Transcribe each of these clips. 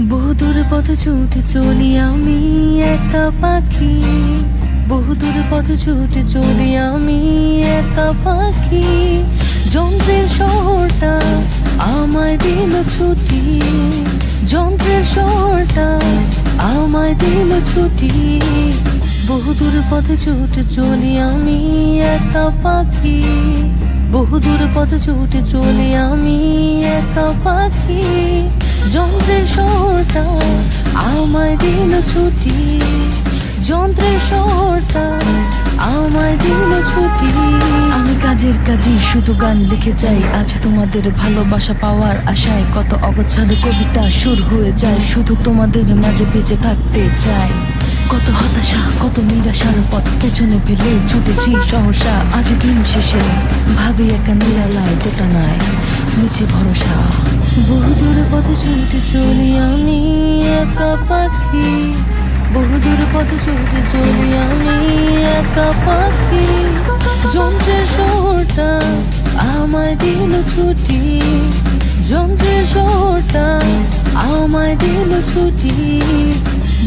বহুদূর পথে ছুটে চলি আমি একা পাখি। বহুদূর পথে ছুটে চলি আমি একা পাখি। যন্ত্রের শহরটা আমায় দিল ছুটি। যন্ত্রের শহরটা আমায় দিল ছুটি। বহুদূর পথে ছুটে চলি আমি একা পাখি। বহুদূর পথে ছুটে চলি আমি একা পাখি। যন্ত্রের শহরটা আমায় দিন ছুটি। যন্ত্রের শহরটা আমায় দিন ছুটি। আমি কাজের কাজই শুধু গান লিখে যাই, আজ তোমাদের ভালোবাসা পাওয়ার আশায় কত অগোছালো কবিতা সুর হয়ে যায়, শুধু তোমাদের মাঝে বেঁচে থাকতে চাই। কত হতাশা, কত নিরাশার পথ পেছনে ফেলে ছুটেছি সহসা, আজ দিন শেষে। ভাবি একা নিরালায় দোটা নাই নিচে ভরসা। বহুদূর পথে ছুটে চলি আমি একা পাখি। বহুদূর পথে ছুটে চলি আমি একা পাখি। যন্ত্রের শহরটা আমায় দিল ছুটি। যন্ত্রের শহরটা আমায় দিল ছুটি।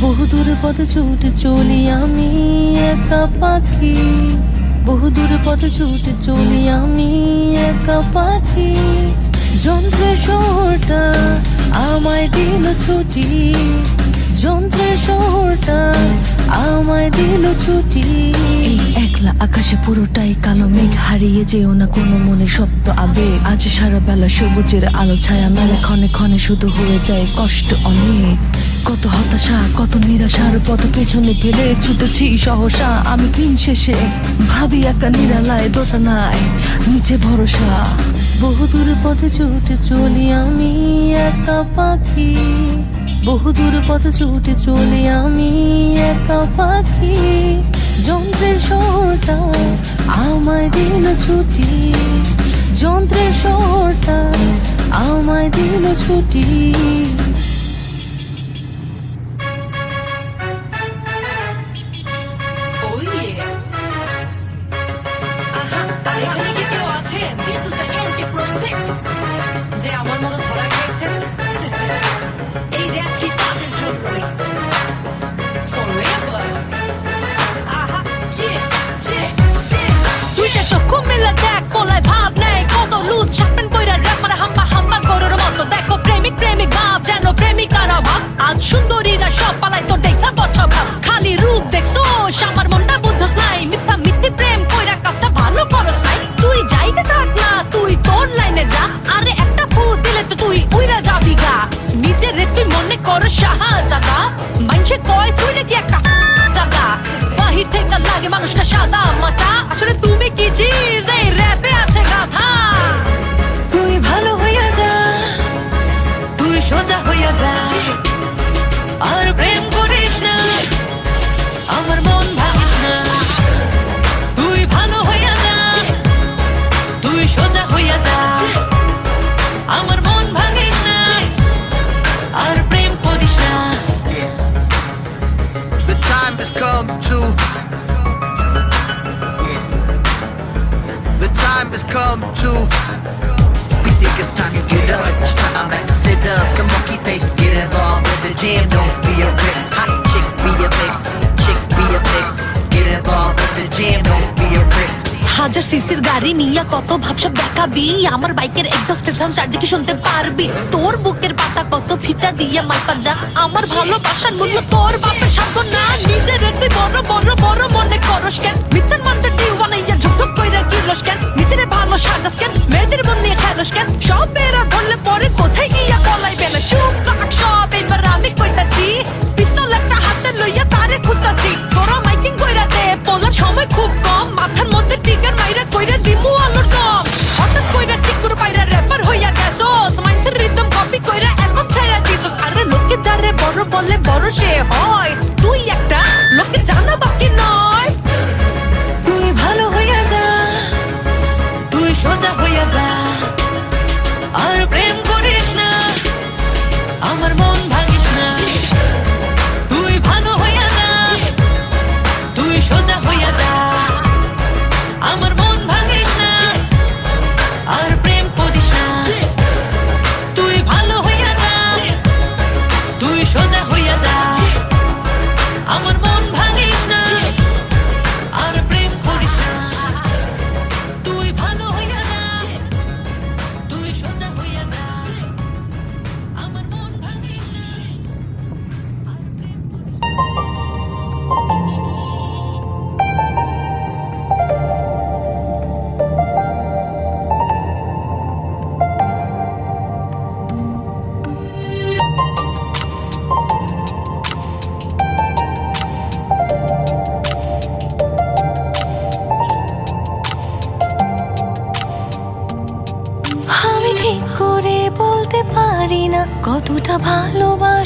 বহুদূর পথ ছুট চলি আমি একা পাখি। বহুদূর পথ ছুট চলি আমি একা পাখি। যন্ত্রের শহরটা আমায় দিল ছুটি। যন্ত্রের শহরটা আমায় দিল ছুটি। একলা আকাশে পুরোটাই কালো মেঘ, হারিয়ে যেও না কোনো মনে সপ্ত আবেগ। আজ সারা বেলা সবুজের আলো ছায়া, মেলা ক্ষণে ক্ষণে শুধু হয়ে যায় কষ্ট অনেক। কত হতাশা, কত নিরাশার পথ পেছনে ফেলে ছুটেছি সহসা। আমি দিন শেষে ভাবি একা নিরালায় দোটানায় নিচে ভরসা। বহুদূর পথে ছুটে চলি আমি একা পাখি। বহুদূর পথ ছুটে চলি আমি একা পাখি। যন্ত্রের শহরটা আমায় দিল ছুটি। যন্ত্রের শহরটা আমায় দিল ছুটি। প্রেমিকারা ভাব আজ সুন্দরীরা সব পালাই তো দেখা বছর ভাব। খালি রূপ দেখছ, আমার মনটা বুঝছস নাই। মিথ্যা মিথ্যে প্রেম কইরা কাজটা ভালো করস নাই। তুই যাইতে থাক না, তুই তোর লাইনে যা। আরে একটা ফু দিলে তো তুই উইরা যাবি গা। নিজের তুই মনে কর শাহজাদা। মানছে কয় তুই নাকি একটা জাদা বাহির থেকে লাগে মানুষটা সাদা মাথা। আসলে তুমি কি চিজ Come on, keep pace. Get involved with the jam. Don't be a prick. Hot chick, be a pick. Chick, be a pick. Get involved with the jam. Don't be a prick. হাজার সিসির গাড়ি নিয়ে কত ভাবসাব দেখাবি আমার বাইকের এক্সস্টের sound চারদিকে শুনতে পারবি তোর বুকের পাতা কত ফিতা দিয়ে মাপা যা আমার ভালোবাসার মূল্য তোর বাপের সাধ্য না নিজের তুই বড় বড় বড় মনে করস কেন মিথ্যার মানটা টিউ বানাইয়া ঝুটুক কইরা গিলস কেন নিজের কেন মেয়েদের মন নিয়ে খেলস সব বেরা বললে পরে কোথায় গিয়া পলাইবে না চুপ থাক, সব এবার আমি কইতাছি। পিস্তল একটা হাতে লইয়া তারে খুঁজতাছি। তোরা মাইকিং কইরা দে, বলার সময় খুব কম। মাথার মধ্যে টিকার মাইরা কইরা দিমু আলোর কম হঠাৎ কইরা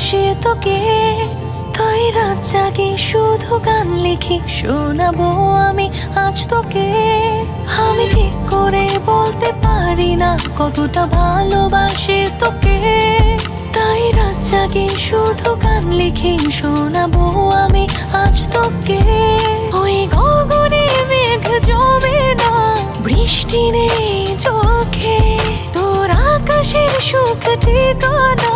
ভালোবাসি তোকে। তাই রাত জাগি শুধু গান লিখি শোনাবো আমি আজ তোকে। আমি ঠিক করে বলতে পারি না কতটা ভালোবাসি তোকে। তাই রাত জাগি শুধু গান লিখি শোনাবো আমি আজ তোকে। ওই গগনে মেঘ জমে না বৃষ্টি নেই চোখে। তোর আকাশের সুখ ঠিকানা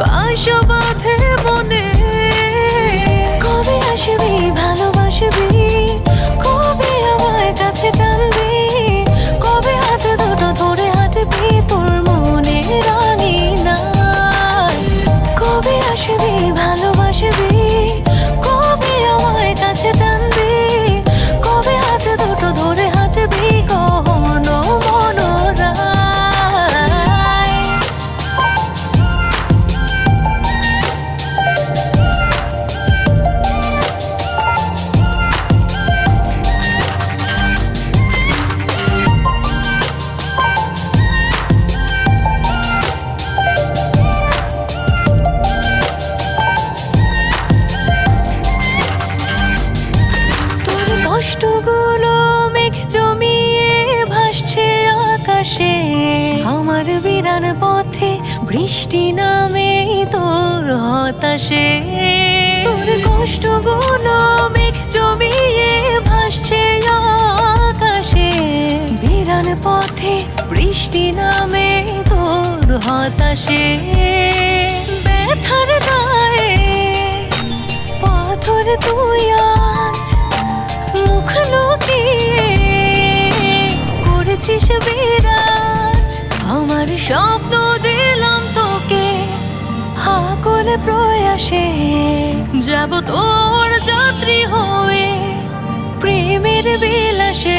বাসা বাঁধে মনে। কবে আসবি ভালোবাসবি? বৃষ্টি নামে তোর হতাশে, ব্যথার দায়ে পাথর তুই আজ মুখ লুকিয়ে করেছিস বিরাজ। আমার স্বপ্ন দিলাম তোকে হাকল প্রয়াসে যাব তোর যাত্রী হয়ে প্রেমের বিলাসে।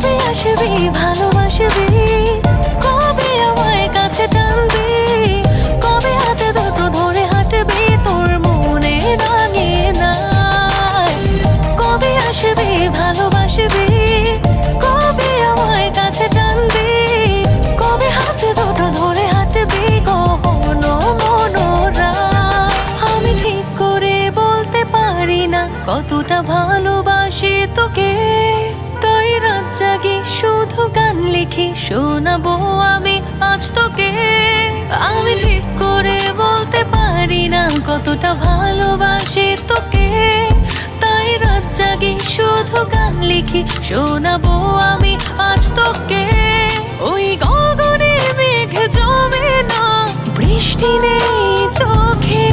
কবে আসবি ভালোবাসবি? কবে আমায় কাছে টানবি? কতটা ভালোবাসি তোকে। তাই রাত জাগি শুধু গান লিখি, শোনাবো আমি আজ তোকে। ওই গগনে মেঘ জমে না, বৃষ্টি নেই চোখে।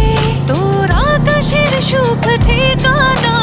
তোর আকাশের সুখ ঠিকানা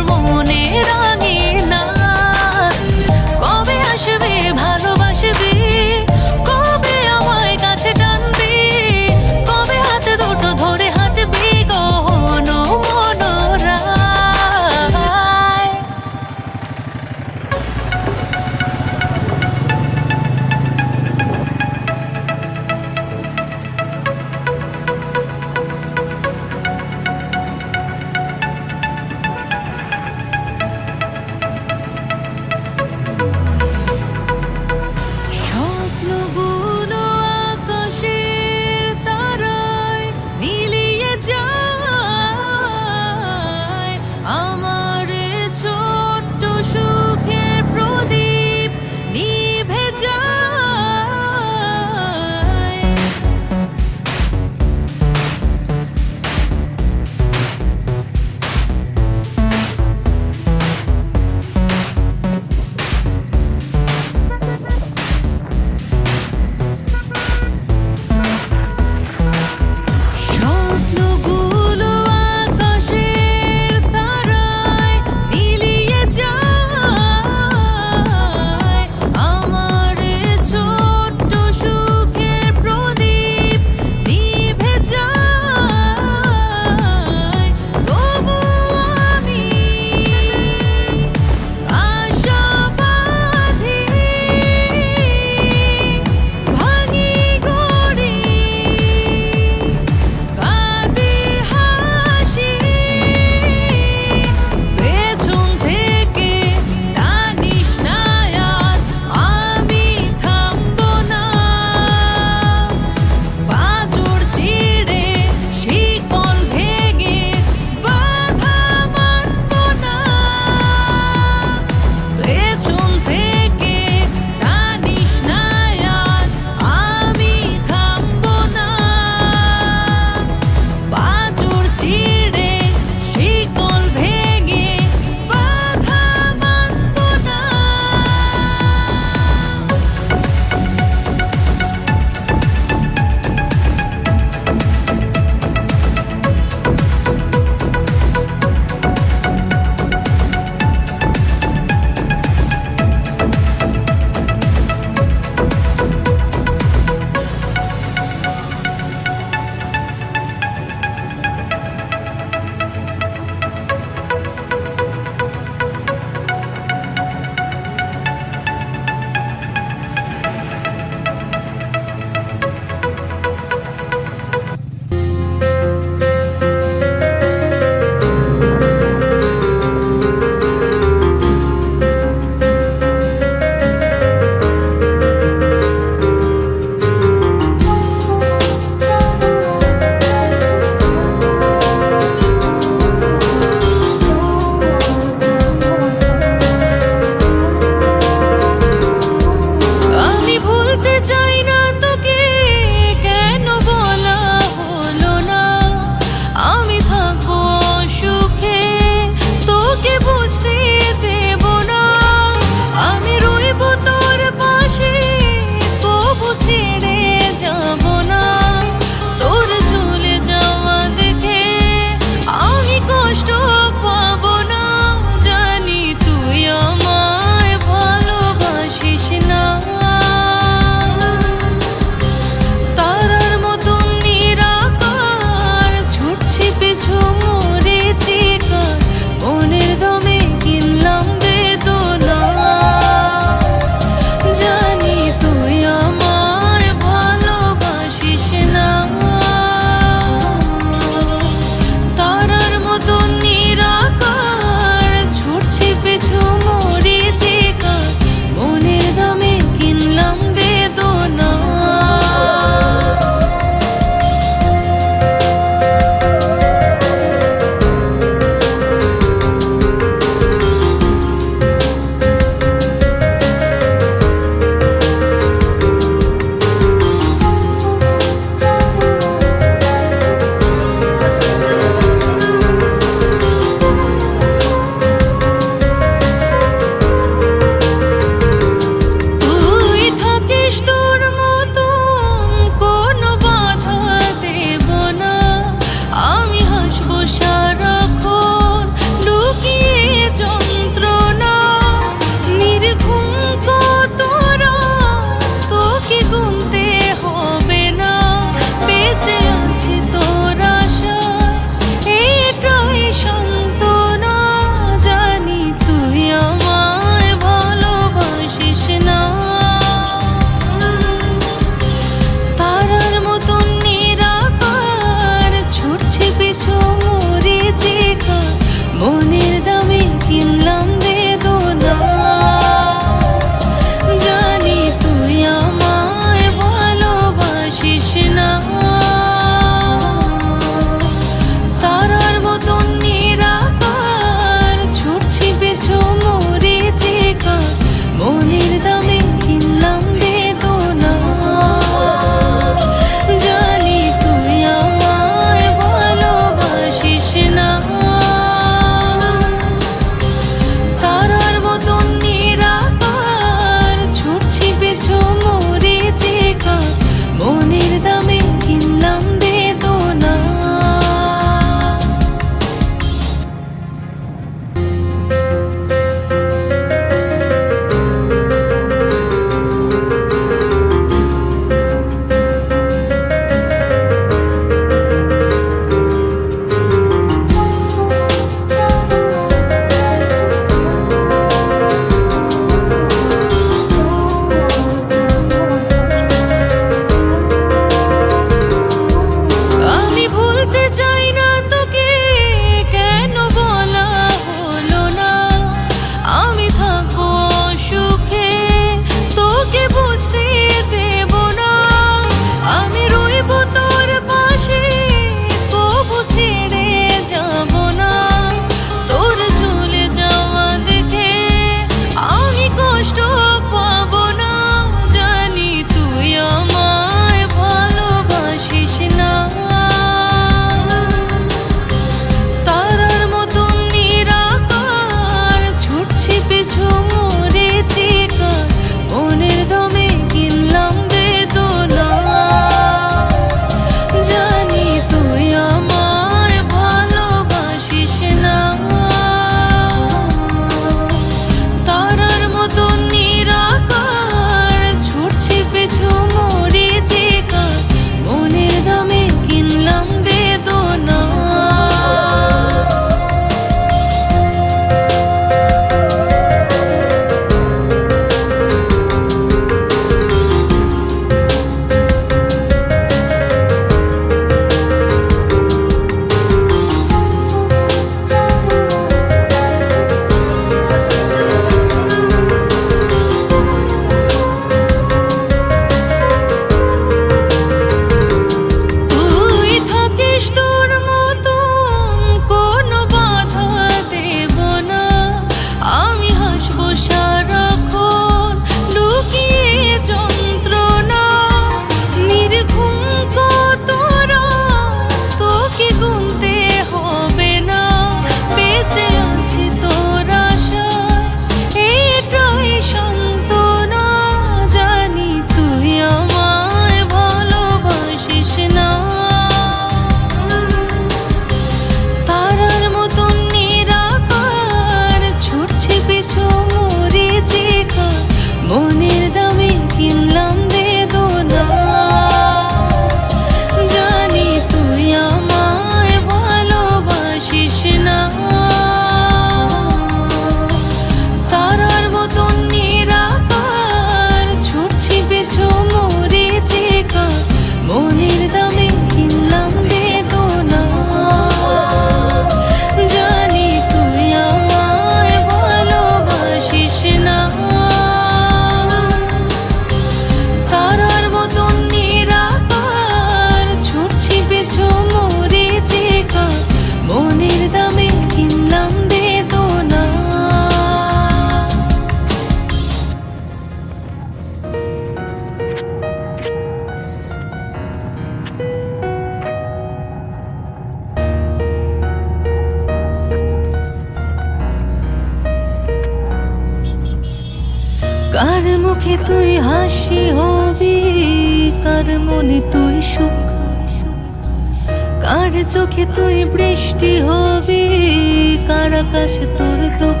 আকাশে তোর দুঃখ।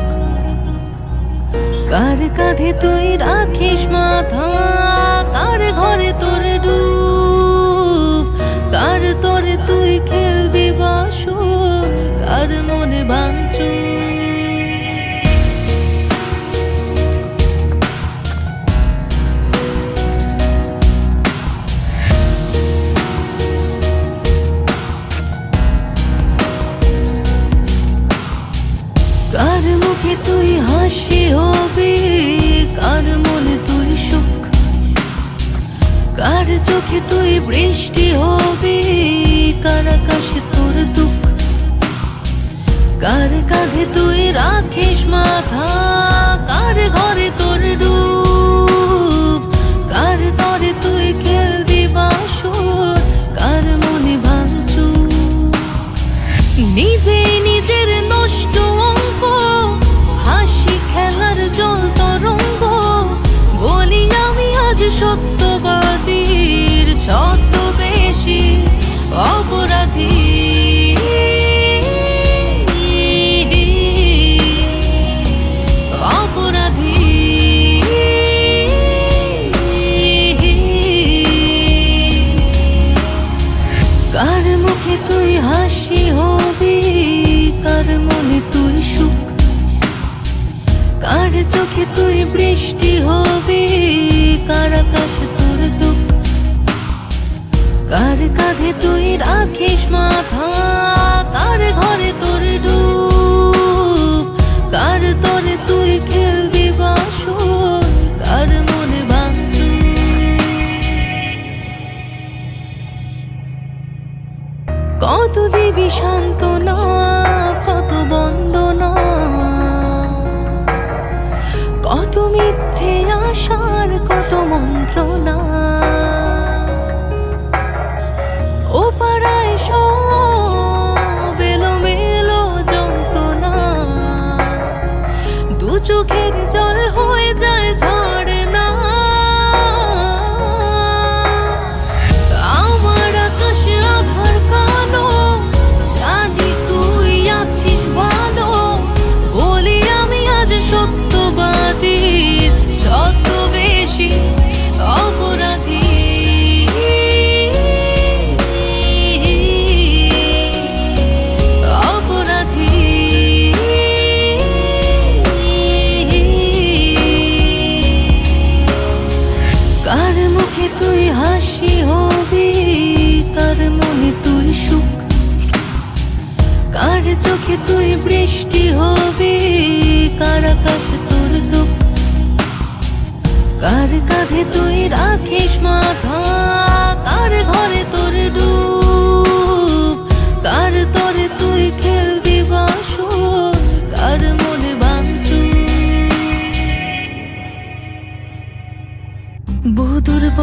কার কাঁধে তুই রাখিস মাথা? কার ঘরে তোর ডুব কার তোরে তুই খেলবি বাসু কার মনে ভাঙচুর রাখিস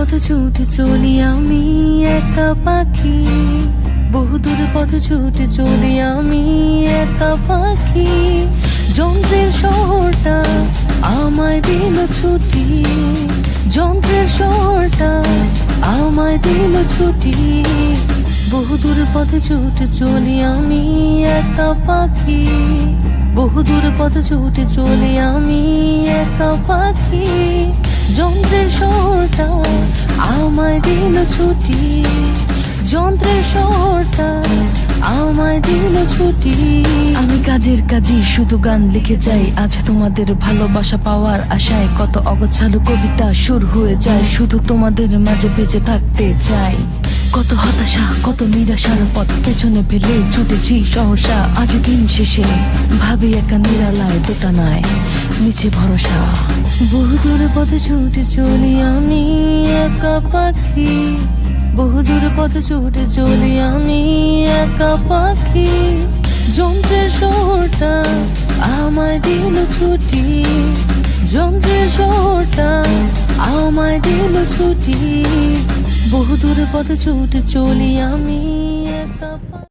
পথ ছুটে চলি আমি একা পাখি। বহুদূর পথ ছুটে চলি আমি একা পাখি। যন্ত্রের শহরটা আমায় দিল ছুটি। যন্ত্রের শহরটা আমায় দিল ছুটি। বহুদূর পথে ছুটে চলি আমি একা পাখি। বহুদূর পথ ছুটে চলি আমি একা পাখি। যন্ত্রের শহরটা আমায় দিল ছুটি। যন্ত্রের শহরটা আমায় দিল ছুটি। আমি কাজের কাজে শুধু গান লিখে যাই। আজ তোমাদের ভালোবাসা পাওয়ার আশায় কত অগোছালো কবিতা সুর হয়ে যায়। শুধু তোমাদের মাঝে বেঁচে থাকতে চাই। কত হতাশা, কত নিরাশার পথ পেছনে ফেলে ছুটেছি সহসা, আজ দিন শেষে। ভাবি একা নিরালায় দোটানায় নিচে ভরসা। বহুদূর পথে ছুটে চলি আমি একা পাখি। বহুদূর পথে ছুটে চলি আমি একা পাখি। যন্ত্রের শহরটা আমায় দিল ছুটি। যন্ত্রের শহরটা আমায় দিল ছুটি। বহুদূর পথে ছুটে চলি আমি।